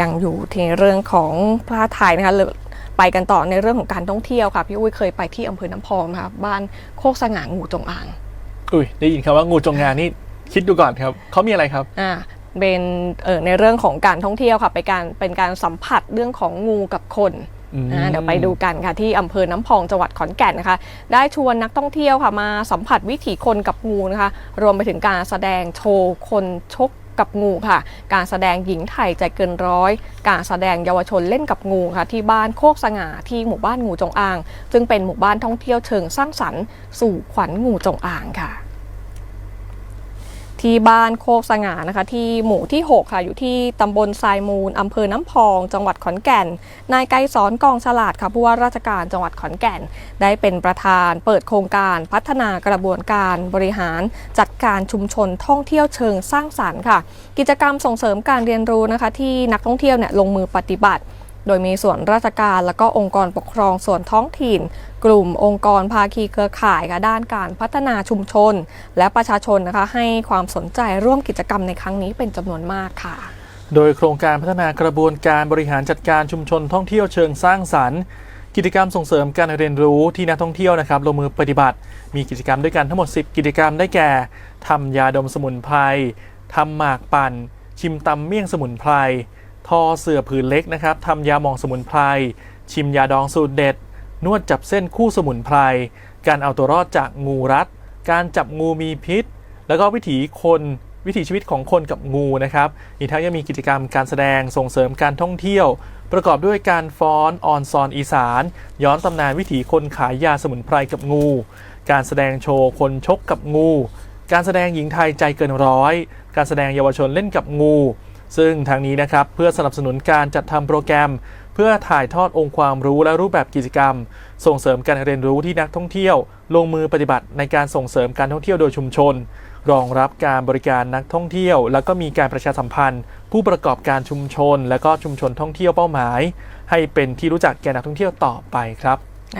ยังอยู่ที่เรื่องของพระไทยนะคะเลยไปกันต่อในเรื่องของการท่องเที่ยวค่ะพี่อุ้ยเคยไปที่อำเภอน้ำพองนะคะบ้านโคกสง่างูจงอาง อุ้ยได้ยินคำว่างูจงอางนี่คิดดูก่อนครับเขามีอะไรครับอ่าเป็นเอ่อในเรื่องของการท่องเที่ยวค่ะเป็นการเป็นการสัมผัสเรื่องของงูกับคนอืมอ่าเดี๋ยวไปดูกันค่ะที่อำเภอน้ำพองจังหวัดขอนแก่นนะคะ ได้ชวนนักท่องเที่ยวค่ะมาสัมผัสวิถีคนกับงูนะคะ รวมไปถึงการแสดงโชว์คนชก กับงูค่ะ การแสดงหญิงไทยใจเกินร้อย การแสดงเยาวชนเล่นกับงูค่ะ ที่บ้านโคกสง่าที่หมู่บ้านงูจงอาง ซึ่งเป็นหมู่บ้านท่องเที่ยวเชิงสร้างสรรค์ สู่ขวัญงูจงอางค่ะ ที่บ้านโคกสง่านะคะ ที่หมู่ที่ 6 ค่ะ อยู่ที่ตำบลทรายมูลอำเภอน้ำพอง จังหวัดขอนแก่น นายไกรสอนกองฉลาดค่ะผู้ว่าราชการจังหวัดขอนแก่น ได้เป็นประธานเปิดโครงการพัฒนากระบวนการบริหาร จัดการชุมชนท่องเที่ยวเชิงสร้างสรรค์ค่ะ กิจกรรมส่งเสริมการเรียนรู้นะคะ ที่นักท่องเที่ยวเนี่ยลงมือปฏิบัติ โดยมีส่วนราชการและก็องค์กรปกครองส่วนท้องถิ่น กลุ่มองค์กรภาคีเครือข่ายค่ะด้านการพัฒนาชุมชน และประชาชนนะคะให้ความสนใจร่วมกิจกรรมในครั้งนี้เป็นจำนวนมากค่ะ โดยโครงการพัฒนากระบวนการบริหารจัดการชุมชนท่องเที่ยวเชิงสร้างสรรค์ กิจกรรมส่งเสริมการเรียนรู้ที่นักท่องเที่ยวนะครับลงมือปฏิบัติ มีกิจกรรมด้วยกันทั้งหมด 10 กิจกรรมได้แก่ทำยาดมสมุนไพรทำหมากปั่น ชิมตำเมี่ยงสมุนไพร ทอเสื่อผืนเล็กนะครับทำยาหมองสมุนไพร ชิมยาดองสูตรเด็ด นวดจับเส้นคู่สมุนไพร การเอาตัวรอดจากงูรัด การจับงูมีพิษ แล้วก็วิถีคนวิถีชีวิตของคนกับงูนะครับอีกทั้งยังมีกิจกรรมการแสดงส่งเสริมการท่องเที่ยว ประกอบด้วยการฟ้อนออนซอนอีสาน ย้อนตำนานวิถีคนขายยาสมุนไพรกับงู การแสดงโชว์คนชกกับงู การแสดงหญิงไทยใจเกินร้อย การแสดงเยาวชนเล่นกับงู ซึ่งทางนี้นะครับเพื่อสนับสนุนการจัดทำโปรแกรม เพื่อถ่ายทอดองค์ความรู้และรูปแบบกิจกรรม ส่งเสริมการเรียนรู้ที่นักท่องเที่ยว ลงมือปฏิบัติในการส่งเสริมการท่องเที่ยวโดยชุมชน รองรับการบริการนักท่องเที่ยว แล้วก็มีการประชาสัมพันธ์ ผู้ประกอบการชุมชน และก็ชุมชนท่องเที่ยวเป้าหมาย ให้เป็นที่รู้จักแก่นักท่องเที่ยวต่อไปครับ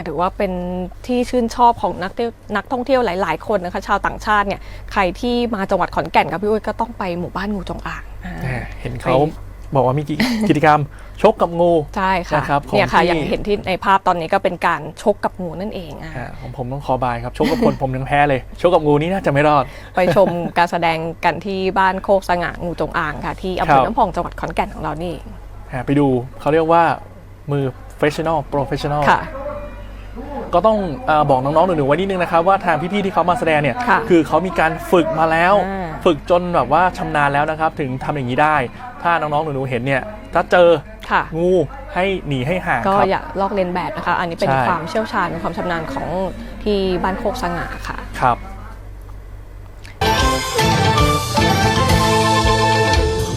ถือว่าเป็นที่ชื่นชอบของนักเที่ยวนักท่องเที่ยวหลาย ๆ คนนะคะ ชาวต่างชาติเนี่ยใครที่มาจังหวัดขอนแก่นครับพี่อุ้ยก็ต้องไปหมู่บ้านงูจงอางอ่าเห็นเขาบอกว่ามีกิกิจกรรมชกกับงูใช่ค่ะนะครับของเนี่ยค่ะที่อย่างเห็นที่ในภาพตอนนี้ก็เป็นการชกกับงูนั่นเองอะอ่าของผมต้องขอบายครับชกกับคนผมยังแพ้เลย ชกกับงูนี่น่าจะไม่รอด ไปชมการแสดงกันที่บ้านโคกสง่างูจงอางค่ะ ที่อำเภครัอบน้ำพองจังหวัดขอนแก่นของเรานี่เองอ่าไปดูเขาเรียกว่ามือ professional professional ค่ะ ก็ต้องเออบอกน้องๆหนูๆไว้นิดนึงนะครับว่าทางพี่ๆที่เขามาแสดงเนี่ยค่ะอเขามีการฝึกมาแล้ว อ่า ฝึกจนแบบว่าชำนาญแล้วนะครับ ถึงทำอย่างนี้ได้ ถ้าน้องๆหนูๆเห็นเนี่ยถ้าเจอค่ะ งูให้หนีให้ห่างก็ครับ อย่าลอกเลียนแบบนะคะ อันนี้เป็นใช่ ความเชี่ยวชาญเป็นความชำนาญของที่บ้านโคกสง่าค่ะ ครับ